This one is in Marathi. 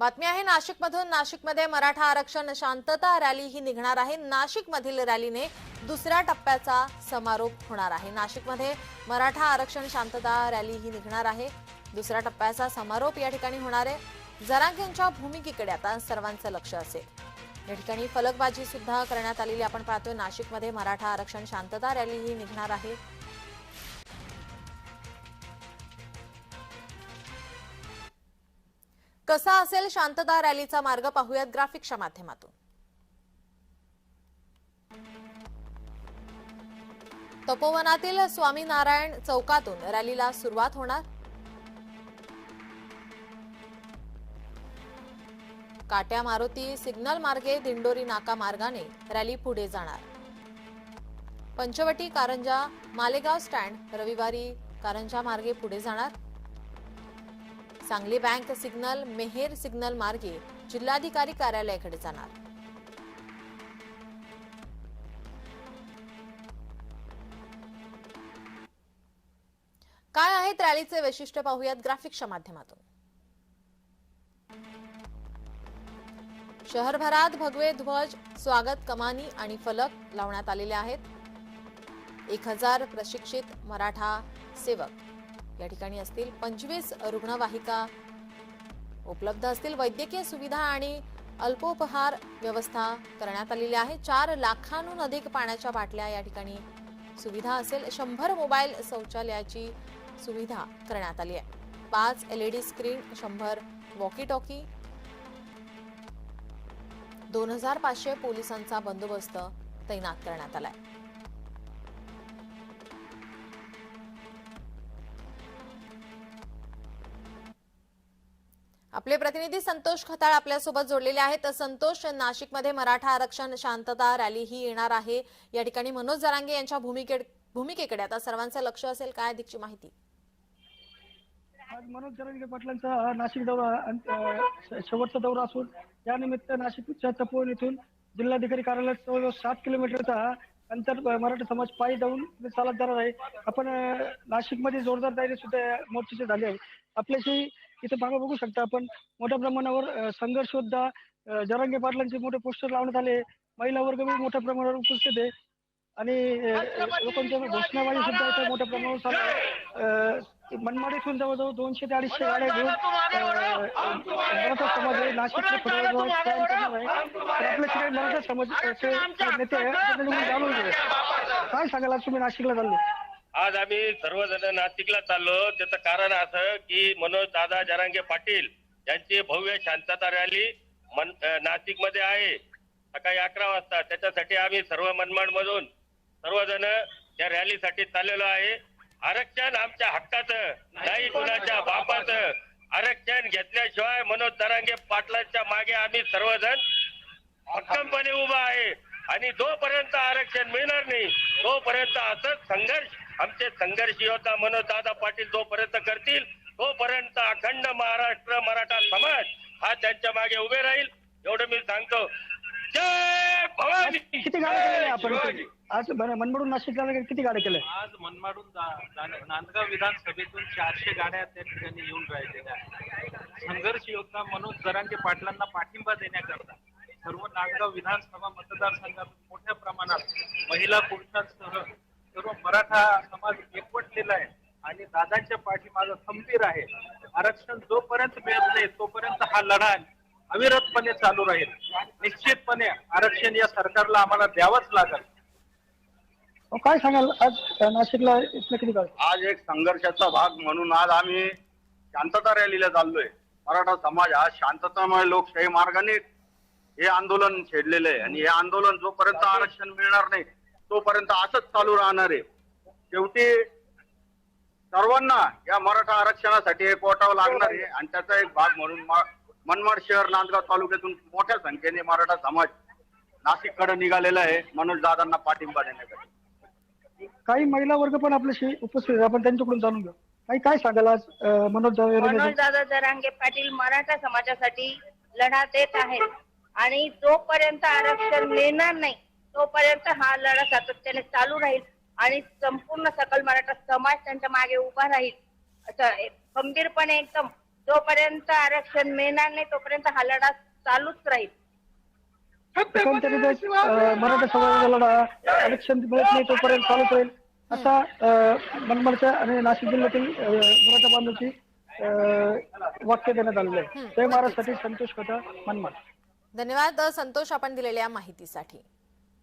बातमी आहे नाशिकमधून. नाशिकमध्ये मराठा आरक्षण शांतता रॅली ही निघणार आहे. नाशिकमधील रॅलीने दुसऱ्या टप्प्याचा समारोप होणार आहे. नाशिकमध्ये मराठा आरक्षण शांतता रॅली ही निघणार आहे. दुसऱ्या टप्प्याचा समारोप या ठिकाणी होणार आहे. जरांगेंच्या भूमिकेकडे आता सर्वांचं लक्ष असेल. या ठिकाणी फलकबाजी सुद्धा करण्यात आलेली आपण पाहतोय नाशिकमध्ये मराठा आरक्षण शांतता रॅली ही निघणार आहे. कसा असेल शांतता रॅलीचा मार्ग पाहूयात ग्राफिक्सच्या माध्यमातून. तपोवनातील स्वामीनारायण चौकातून रॅलीला सुरुवात होणार. काट्या मारुती सिग्नल मार्गे दिंडोरी नाका मार्गाने रॅली पुढे जाणार. पंचवटी कारंजा मालेगाव स्टँड रविवारी कारंजा मार्गे पुढे जाणार. Sangli bank signal Meher signal मार्गे जिल्हाधिकारी कार्यालयाकडे जाणार. काय आहेत रॅलीचे वैशिष्ट्य पाहूयात ग्राफिक्सच्या माध्यमातून. शहरभरात भगवे ध्वज स्वागत कमानी आणि फलक लावण्यात आलेले आहेत. एक हजार प्रशिक्षित मराठा सेवक. या ठिकाणी असतील. पंचवीस रुग्णवाहिका उपलब्ध असतील. वैद्यकीय सुविधा आणि अल्पोपहार व्यवस्था करण्यात आलेली आहे. चार लाखांहून अधिक पाण्याच्या बाटल्या या ठिकाणी सुविधा असेल. शंभर मोबाईल शौचालयाची सुविधा करण्यात आली आहे. पाच एलईडी स्क्रीन शंभर वॉकी टॉकी दोन हजार पाचशे पोलिसांचा बंदोबस्त तैनात करण्यात आलाय. आपले प्रतिनिधी संतोष खताळ आपल्यासोबत जोडलेले आहेत. संतोष नाशिकमध्ये मराठा आरक्षण शांतता रॅली ही येणार आहे. या ठिकाणी मनोज जरांगे यांच्या भूमिके भूमिकेकडे आता सर्वांचं लक्ष असेल काय अधिकची माहिती? आज मनोज जरांगे पाटलांचा नाशिक दौरा शेवटचा दौरा असून यानिमित्त नाशिकच्या तपोवन येथून जिल्हाधिकारी कार्यालयात जवळजवळ सात किलोमीटरचा अंतर मराठा समाज पायी जाऊन चालत जाणार आहे. आपण नाशिकमध्ये जोरदार तयारी सुद्धा मोर्चेचे झाले आहे आपल्याशी इथे मागं बघू शकता आपण. मोठ्या प्रमाणावर अं, संघर्ष सुद्धा अं, जरांगे पाटलांचे मोठे पोस्टर लावण्यात आले. महिला वर्ग बी मोठ्या प्रमाणावर उपस्थित आहे. आणि लोकांच्या घोषणाबाजी सुद्धा इथे मोठ्या प्रमाणावर चालू आहे. मनमाडीतून जवळजवळ दोनशे ते अडीचशे गाड्या घेऊन मराठा समाज आहे. नाशिकचे करणार आहे. तर काही मराठा समाजाचे नेते जाणून काय आज तुम्ही नाशिकला चालले? आज आम्ही सर्वजण नाशिकला चाललो. त्याचं कारण असं की मनोज दादा जरांगे पाटील यांची भव्य शांतता रॅली मन नाशिकमध्ये आहे. सकाळी अकरा वाजता. त्याच्यासाठी आम्ही सर्व मनमाड मधून सर्वजण या रॅलीसाठी चाललेलो आहे. आरक्षण आमच्या हक्काचं नाही कुणाच्या बापाचं. आरक्षण घेतल्याशिवाय मनोज दरांगे पाटलांच्या मागे आम्ही सर्वजण भक्कमपणे उभा आहे. आणि जोपर्यंत आरक्षण मिळणार नाही तोपर्यंत असंच संघर्ष आमचे संघर्ष योद्धा मनोज दादा पाटील जोपर्यंत करतील तोपर्यंत अखंड महाराष्ट्र मराठा समाज हा त्यांच्या मागे उभे राहील. एवढं मी सांगतो. जय भवानी! किती गाड्या केलेल्या आपण. आज मन- मनमाडून नाशिकला किती गाड्या केल्या? आज मनमाडून जा- नांदगाव विधानसभेतून चारशे गाड्या त्या ठिकाणी येऊन राहिलेल्या आहेत. संघर्ष योद्धा मनोज जरांगे पाटलांना पाठिंबा देण्याकरता सर्व नांदगाव विधानसभा मतदारसंघातून मोठ्या प्रमाणात महिला पुरुषांसह सर्व मराठा समाज एकवटलेला आहे आणि दादांच्या पाठीमागं खंबीर आहे. आरक्षण जोपर्यंत मिळत नाही तोपर्यंत हा लढा अविरतपणे चालू राहील. निश्चितपणे आरक्षण या सरकारला आम्हाला द्यावंच लागेल. काय सांगाल? आज नाशिकला किती आज एक संघर्षाचा भाग म्हणून आज आम्ही शांतता रॅलीला चाललोय. मराठा समाज आज शांततामय लोकशाही मार्गाने हे आंदोलन छेडलेलं आहे. आणि हे आंदोलन जोपर्यंत आरक्षण मिळणार नाही तोपर्यंत असंच चालू राहणार आहे. शेवटी सर्वांना या मराठा आरक्षणासाठी हे कोटावं लागणार आहे आणि त्याचा एक भाग म्हणून मनमाड शहर नांदगाव तालुक्यातून मोठ्या संख्येने मराठा समाज नाशिककडे निघालेला आहे. मनोज दादांना पाठिंबा देण्यासाठी. काही महिला वर्ग पण आपल्याशी उपस्थित आहे आपण त्यांच्याकडून जाणून घेऊ. काही काय सांगाल आज मनोज मनोज दादा जरांगे पाटील मराठा समाजासाठी लढा देत आहेत. आणि जोपर्यंत आरक्षण मिळणार नाही तोपर्यंत हा लढा सातत्याने चालू राहील आणि संपूर्ण सकल मराठा समाज त्यांच्या मागे उभा राहील. असं खंबीरपणे एकदम जोपर्यंत आरक्षण मिळणार नाही तोपर्यंत हा लढा चालूच राहील. मराठा समाजाचा लढा आरक्षण मिळत नाही तोपर्यंत चालूच राहील? असा मनमाडच्या आणि नाशिक जिल्ह्यातील मराठा बांधवाची वाक्य देण्यात आलेलं आहे. जय महाराजसाठी संतोष कथा मनमाड धन्यवाद. संतोष आपण दिलेल्या माहितीसाठी.